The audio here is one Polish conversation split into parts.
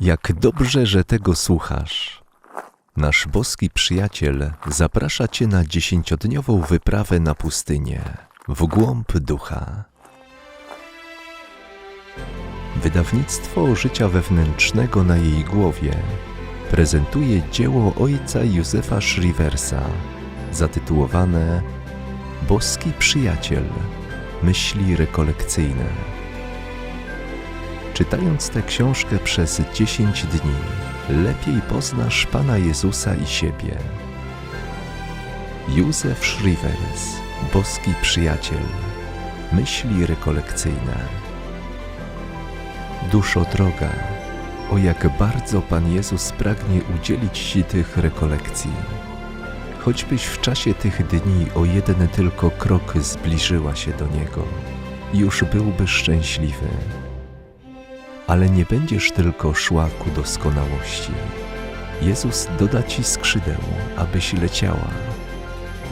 Jak dobrze, że tego słuchasz. Nasz boski przyjaciel zaprasza Cię na dziesięciodniową wyprawę na pustynię, w głąb ducha. Wydawnictwo życia wewnętrznego na jej głowie prezentuje dzieło ojca Józefa Shriversa zatytułowane Boski przyjaciel myśli rekolekcyjne. Czytając tę książkę przez 10 dni, lepiej poznasz Pana Jezusa i siebie. Józef Schrivers, boski przyjaciel, myśli rekolekcyjne. Duszo droga, o jak bardzo Pan Jezus pragnie udzielić Ci tych rekolekcji. Choćbyś w czasie tych dni o jeden tylko krok zbliżyła się do Niego, już byłby szczęśliwy ale nie będziesz tylko szła ku doskonałości. Jezus doda ci skrzydeł, abyś leciała.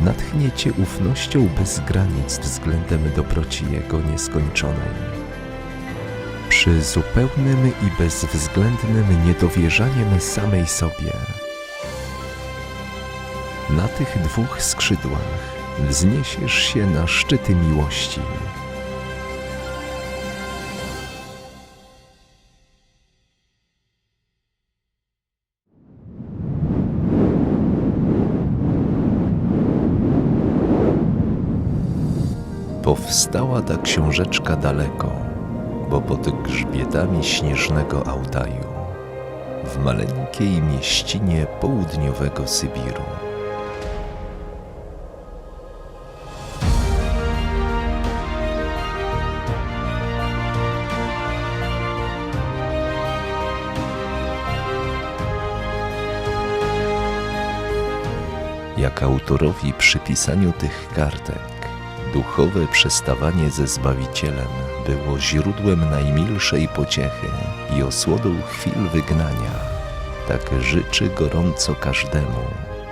Natchnie cię ufnością bez granic względem dobroci Jego nieskończonej. Przy zupełnym i bezwzględnym niedowierzaniem samej sobie. Na tych dwóch skrzydłach wzniesiesz się na szczyty miłości. Powstała ta książeczka daleko, bo pod grzbietami śnieżnego Altaju, w maleńkiej mieścinie południowego Sybiru. Jak autorowi przy pisaniu tych kartek duchowe przestawanie ze Zbawicielem było źródłem najmilszej pociechy i osłodą chwil wygnania. Tak życzy gorąco każdemu,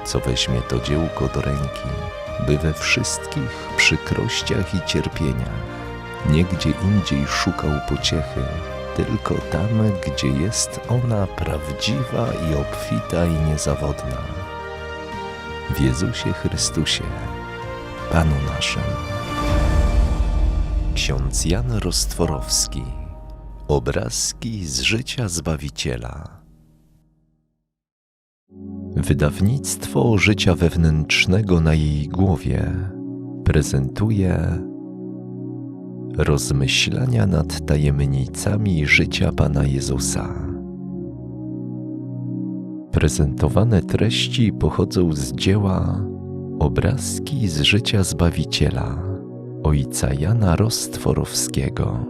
co weźmie to dziełko do ręki, by we wszystkich przykrościach i cierpieniach niegdzie indziej szukał pociechy, tylko tam, gdzie jest ona prawdziwa i obfita i niezawodna. W Jezusie Chrystusie, Panu naszym. Ksiądz Jan Rostworowski. Obrazki z życia Zbawiciela. Wydawnictwo życia wewnętrznego na jej głowie prezentuje rozmyślania nad tajemnicami życia Pana Jezusa. Prezentowane treści pochodzą z dzieła Obrazki z życia Zbawiciela ojca Jana Rostworowskiego.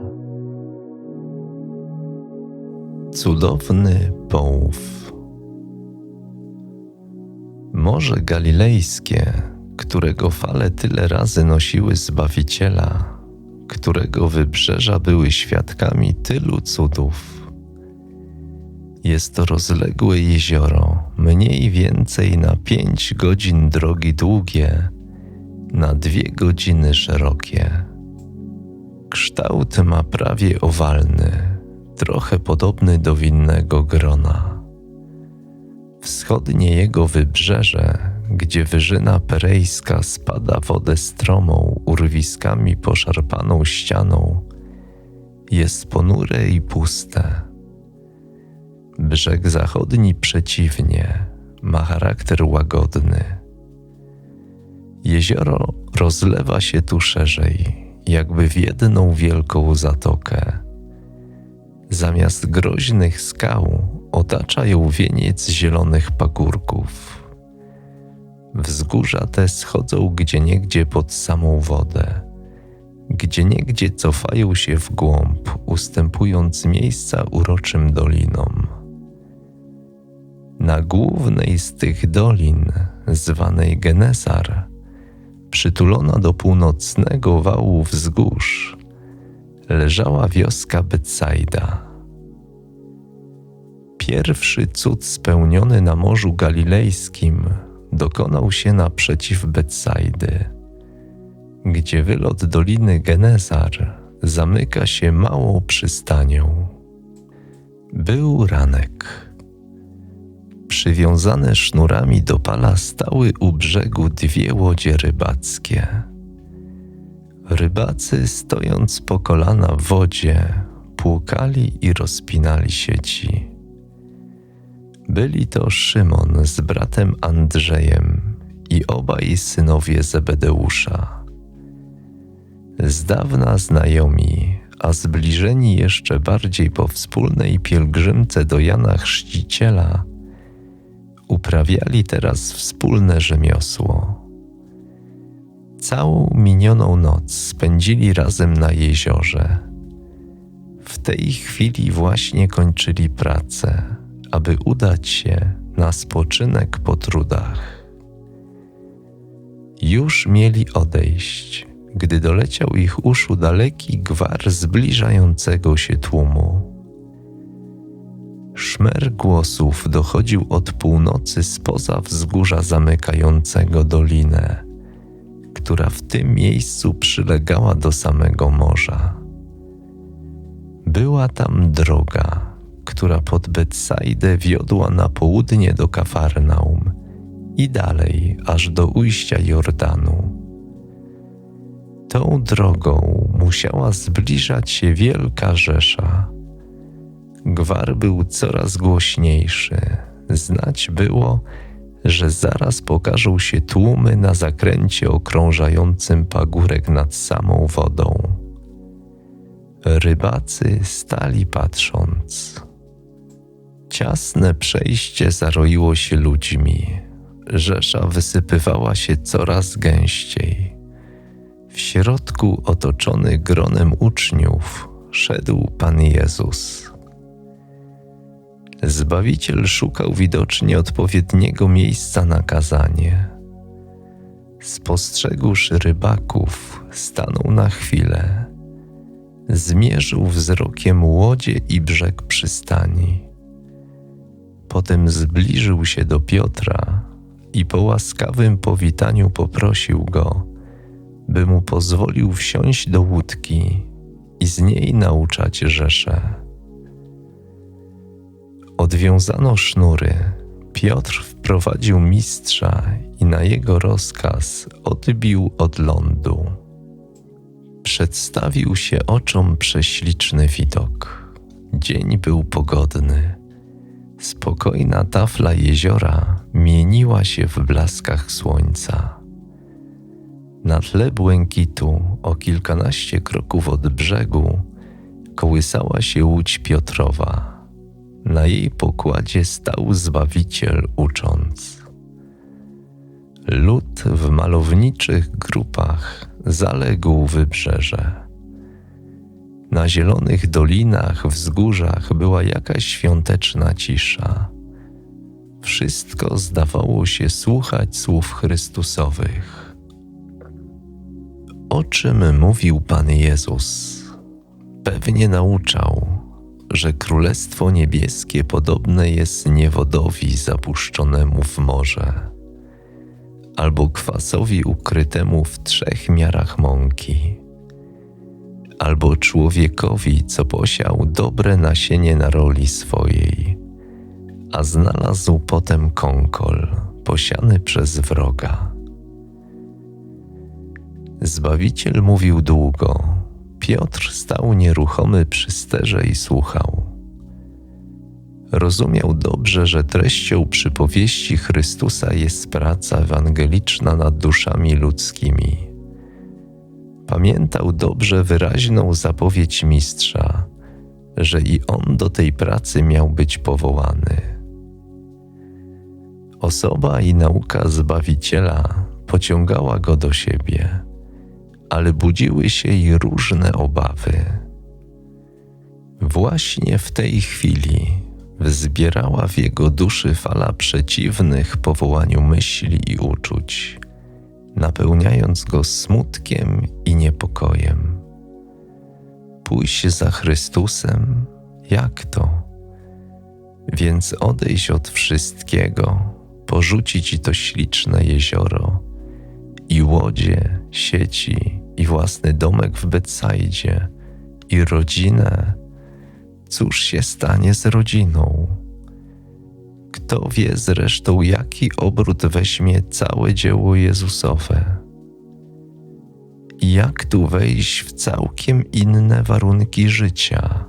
Cudowny połów. Morze Galilejskie, którego fale tyle razy nosiły Zbawiciela, którego wybrzeża były świadkami tylu cudów. Jest to rozległe jezioro, mniej więcej na pięć godzin drogi długie, na dwie godziny szerokie. Kształt ma prawie owalny, trochę podobny do winnego grona. Wschodnie jego wybrzeże, gdzie wyżyna perejska spada wodę stromą urwiskami poszarpaną ścianą, jest ponure i puste Brzeg zachodni przeciwnie, ma charakter łagodny. Jezioro rozlewa się tu szerzej, jakby w jedną wielką zatokę. Zamiast groźnych skał otacza ją wieniec zielonych pagórków. Wzgórza te schodzą gdzieniegdzie pod samą wodę, gdzieniegdzie cofają się w głąb, ustępując miejsca uroczym dolinom. Na głównej z tych dolin, zwanej Genesar, przytulona do północnego wału wzgórz, leżała wioska Betsaida. Pierwszy cud spełniony na Morzu Galilejskim dokonał się naprzeciw Betsaidy, gdzie wylot doliny Genezar zamyka się małą przystanią. Był ranek. Przywiązane sznurami do pala stały u brzegu dwie łodzie rybackie. Rybacy, stojąc po kolana w wodzie, płukali i rozpinali sieci. Byli to Szymon z bratem Andrzejem i obaj synowie Zebedeusza. Z dawna znajomi, a zbliżeni jeszcze bardziej po wspólnej pielgrzymce do Jana Chrzciciela, uprawiali teraz wspólne rzemiosło. Całą minioną noc spędzili razem na jeziorze. W tej chwili właśnie kończyli pracę, aby udać się na spoczynek po trudach. Już mieli odejść, gdy doleciał ich uszu daleki gwar zbliżającego się tłumu. Szmer głosów dochodził od północy spoza wzgórza zamykającego dolinę, która w tym miejscu przylegała do samego morza. Była tam droga, która pod Betsaidę wiodła na południe do Kafarnaum i dalej aż do ujścia Jordanu. Tą drogą musiała zbliżać się wielka rzesza. Gwar był coraz głośniejszy. Znać było, że zaraz pokażą się tłumy na zakręcie okrążającym pagórek nad samą wodą. Rybacy stali patrząc. Ciasne przejście zaroiło się ludźmi. Rzesza wysypywała się coraz gęściej. W środku, otoczony gronem uczniów, szedł Pan Jezus. Zbawiciel szukał widocznie odpowiedniego miejsca na kazanie. Spostrzegłszy rybaków, stanął na chwilę. Zmierzył wzrokiem łodzie i brzeg przystani. Potem zbliżył się do Piotra i po łaskawym powitaniu poprosił go, by mu pozwolił wsiąść do łódki i z niej nauczać rzeszę. Odwiązano sznury. Piotr wprowadził mistrza i na jego rozkaz odbił od lądu. Przedstawił się oczom prześliczny widok. Dzień był pogodny. Spokojna tafla jeziora mieniła się w blaskach słońca. Na tle błękitu, o kilkanaście kroków od brzegu, kołysała się łódź Piotrowa na jej pokładzie stał Zbawiciel ucząc. Lud w malowniczych grupach zaległ wybrzeże. Na zielonych dolinach, wzgórzach była jakaś świąteczna cisza. Wszystko zdawało się słuchać słów Chrystusowych. O czym mówił Pan Jezus? Pewnie nauczał, że Królestwo Niebieskie podobne jest niewodowi zapuszczonemu w morze, albo kwasowi ukrytemu w trzech miarach mąki, albo człowiekowi, co posiał dobre nasienie na roli swojej, a znalazł potem kąkol posiany przez wroga. Zbawiciel mówił długo, Piotr stał nieruchomy przy sterze i słuchał. Rozumiał dobrze, że treścią przypowieści Chrystusa jest praca ewangeliczna nad duszami ludzkimi. Pamiętał dobrze wyraźną zapowiedź mistrza, że i on do tej pracy miał być powołany. Osoba i nauka Zbawiciela pociągała go do siebie ale budziły się i różne obawy. Właśnie w tej chwili wzbierała w jego duszy fala przeciwnych powołaniu myśli i uczuć, napełniając go smutkiem i niepokojem. Pójść za Chrystusem, jak to? Więc odejść od wszystkiego, porzucić to śliczne jezioro i łodzie, sieci i własny domek w Betsaidzie i rodzinę, cóż się stanie z rodziną? Kto wie zresztą, jaki obrót weźmie całe dzieło Jezusowe? Jak tu wejść w całkiem inne warunki życia?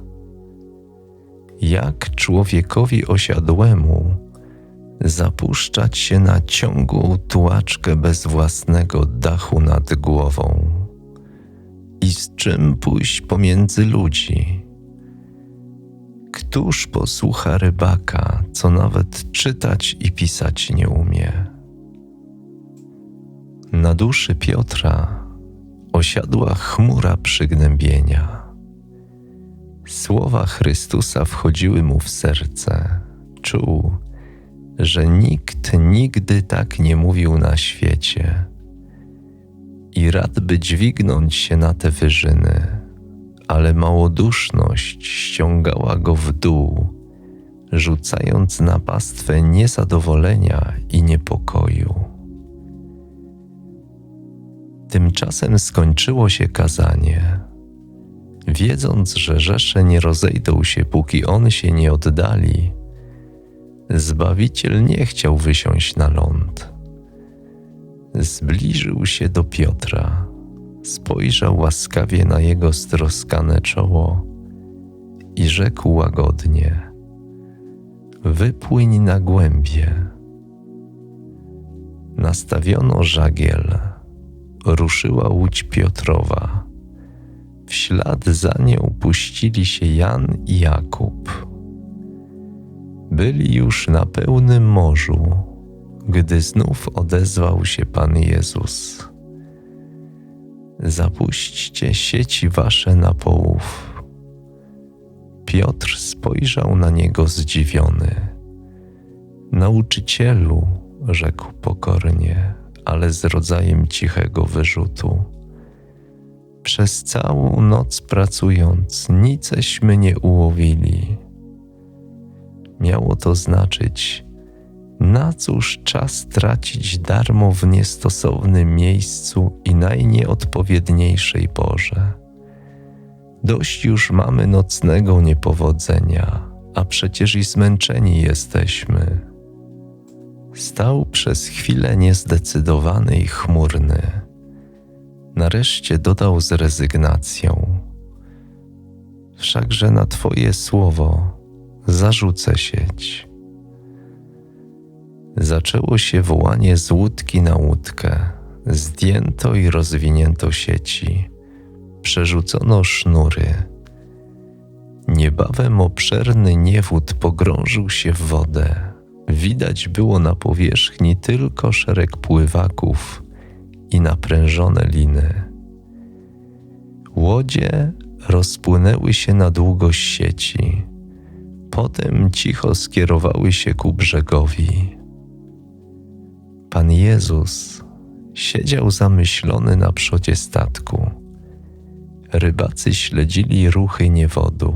Jak człowiekowi osiadłemu zapuszczać się na ciągłą tułaczkę bez własnego dachu nad głową? I z czym pójść pomiędzy ludzi? Któż posłucha rybaka, co nawet czytać i pisać nie umie? Na duszy Piotra osiadła chmura przygnębienia. Słowa Chrystusa wchodziły mu w serce. Czuł, że nikt nigdy tak nie mówił na świecie. I rad by dźwignąć się na te wyżyny, ale małoduszność ściągała go w dół, rzucając na pastwę niezadowolenia i niepokoju. Tymczasem skończyło się kazanie. Wiedząc, że rzesze nie rozejdą się, póki on się nie oddali, Zbawiciel nie chciał wysiąść na ląd. Zbliżył się do Piotra, spojrzał łaskawie na jego stroskane czoło i rzekł łagodnie: Wypłyń na głębie. Nastawiono żagiel, ruszyła łódź Piotrowa. W ślad za nią puścili się Jan i Jakub. Byli już na pełnym morzu, gdy znów odezwał się Pan Jezus. Zapuśćcie sieci wasze na połów. Piotr spojrzał na niego zdziwiony. Nauczycielu, rzekł pokornie, ale z rodzajem cichego wyrzutu. Przez całą noc pracując, niceśmy nie ułowili miało to znaczyć, na cóż czas tracić darmo w niestosownym miejscu i najnieodpowiedniejszej porze. Dość już mamy nocnego niepowodzenia, a przecież i zmęczeni jesteśmy. Stał przez chwilę niezdecydowany i chmurny. Nareszcie dodał z rezygnacją: Wszakże na Twoje słowo zarzucę sieć. Zaczęło się wołanie z łódki na łódkę. Zdjęto i rozwinięto sieci, przerzucono sznury. Niebawem obszerny niewód pogrążył się w wodę. Widać było na powierzchni tylko szereg pływaków i naprężone liny. Łodzie rozpłynęły się na długość sieci Potem cicho skierowały się ku brzegowi. Pan Jezus siedział zamyślony na przodzie statku. Rybacy śledzili ruchy niewodu.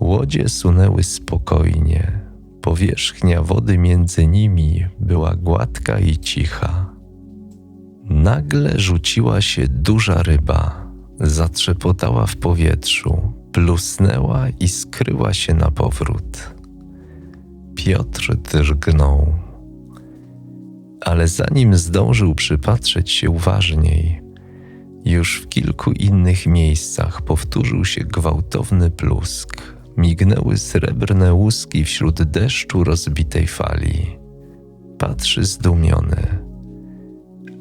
Łodzie sunęły spokojnie. Powierzchnia wody między nimi była gładka i cicha. Nagle rzuciła się duża ryba, zatrzepotała w powietrzu, plusnęła i skryła się na powrót. Piotr drgnął, ale zanim zdążył przypatrzeć się uważniej, już w kilku innych miejscach powtórzył się gwałtowny plusk. Mignęły srebrne łuski wśród deszczu rozbitej fali. Patrzy zdumiony,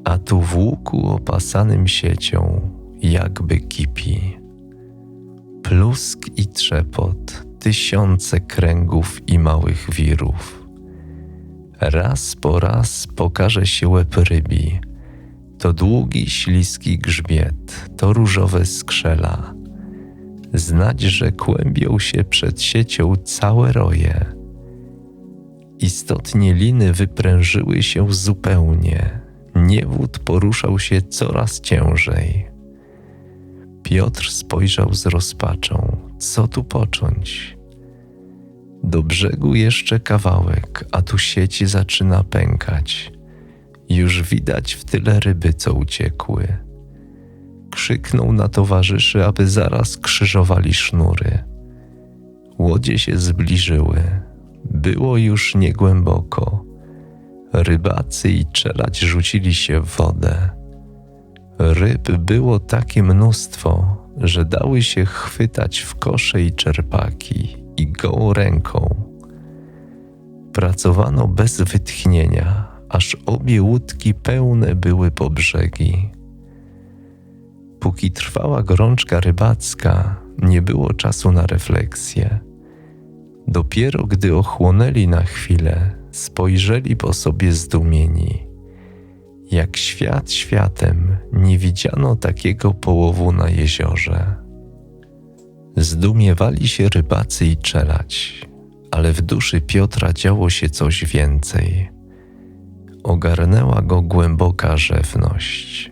a tu w łuku opasanym siecią jakby kipi plusk i trzepot, tysiące kręgów i małych wirów. Raz po raz pokaże się łeb rybi, to długi, śliski grzbiet, to różowe skrzela. Znać, że kłębią się przed siecią całe roje. Istotnie liny wyprężyły się zupełnie, niewód poruszał się coraz ciężej. Piotr spojrzał z rozpaczą. Co tu począć? Do brzegu jeszcze kawałek, a tu sieci zaczyna pękać. Już widać w tyle ryby, co uciekły. Krzyknął na towarzyszy, aby zaraz krzyżowali sznury. Łodzie się zbliżyły. Było już niegłęboko. Rybacy i czelać rzucili się w wodę. Ryb było takie mnóstwo, że dały się chwytać w kosze i czerpaki i gołą ręką. Pracowano bez wytchnienia, aż obie łódki pełne były po brzegi. Póki trwała gorączka rybacka, nie było czasu na refleksję. Dopiero gdy ochłonęli na chwilę, spojrzeli po sobie zdumieni. Jak świat światem nie widziano takiego połowu na jeziorze. Zdumiewali się rybacy i czelać, ale w duszy Piotra działo się coś więcej. Ogarnęła go głęboka rzewność.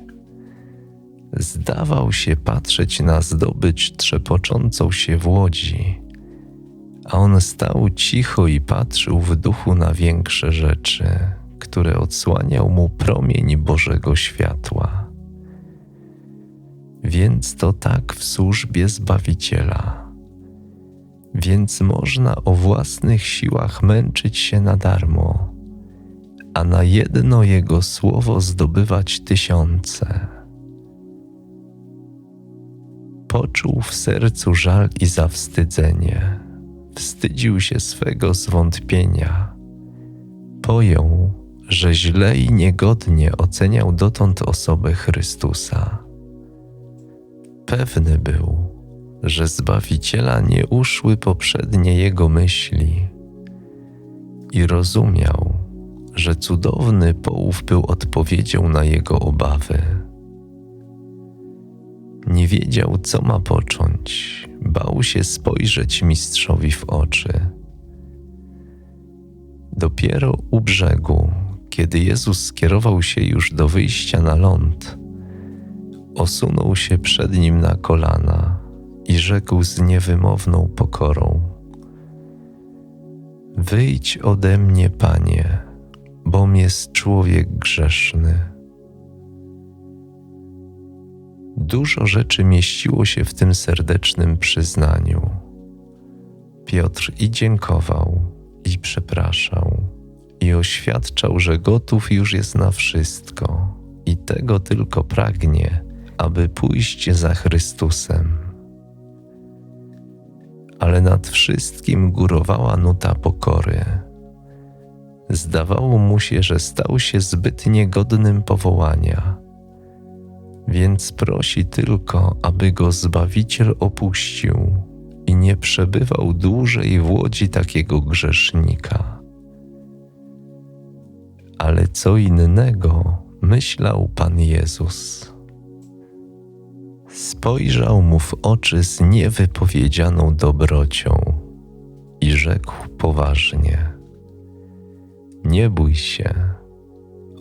Zdawał się patrzeć na zdobycz trzepoczącą się w łodzi, a on stał cicho i patrzył w duchu na większe rzeczy, które odsłaniał mu promień Bożego światła. Więc to tak w służbie Zbawiciela. Więc można o własnych siłach męczyć się na darmo, a na jedno Jego słowo zdobywać tysiące. Poczuł w sercu żal i zawstydzenie. Wstydził się swego zwątpienia. Pojął, że źle i niegodnie oceniał dotąd osobę Chrystusa. Pewny był, że Zbawiciela nie uszły poprzednie jego myśli i rozumiał, że cudowny połów był odpowiedzią na jego obawy. Nie wiedział, co ma począć, bał się spojrzeć mistrzowi w oczy. Dopiero u brzegu, kiedy Jezus skierował się już do wyjścia na ląd, osunął się przed nim na kolana i rzekł z niewymowną pokorą: Wyjdź ode mnie, panie, bom jest człowiek grzeszny. Dużo rzeczy mieściło się w tym serdecznym przyznaniu. Piotr i dziękował, i przepraszał, i oświadczał, że gotów już jest na wszystko i tego tylko pragnie, aby pójść za Chrystusem. Ale nad wszystkim górowała nuta pokory. Zdawało mu się, że stał się zbyt niegodnym powołania więc prosi tylko, aby go Zbawiciel opuścił i nie przebywał dłużej w łodzi takiego grzesznika. Ale co innego myślał Pan Jezus. Spojrzał mu w oczy z niewypowiedzianą dobrocią i rzekł poważnie: Nie bój się,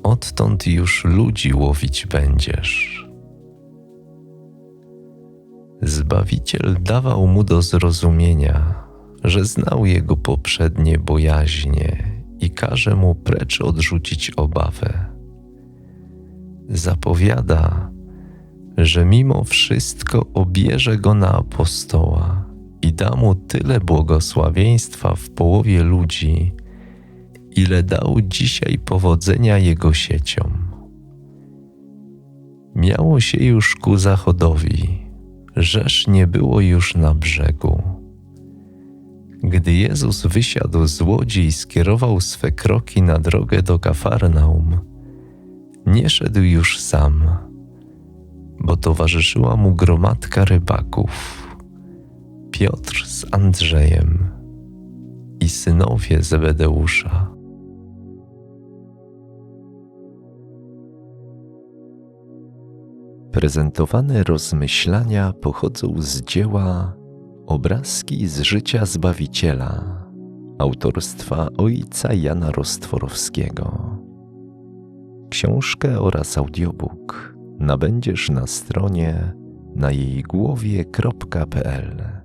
odtąd już ludzi łowić będziesz. Zbawiciel dawał mu do zrozumienia, że znał jego poprzednie bojaźnie i każe mu precz odrzucić obawę. Zapowiada, że mimo wszystko obierze go na apostoła i da mu tyle błogosławieństwa w połowie ludzi, ile dał dzisiaj powodzenia jego sieciom. Miało się już ku zachodowi rzesz nie było już na brzegu. Gdy Jezus wysiadł z łodzi i skierował swe kroki na drogę do Kafarnaum, nie szedł już sam, bo towarzyszyła mu gromadka rybaków, Piotr z Andrzejem i synowie Zebedeusza. Prezentowane rozmyślania pochodzą z dzieła Obrazki z życia Zbawiciela autorstwa ojca Jana Rostworowskiego. Książkę oraz audiobook nabędziesz na stronie na jej głowie.pl.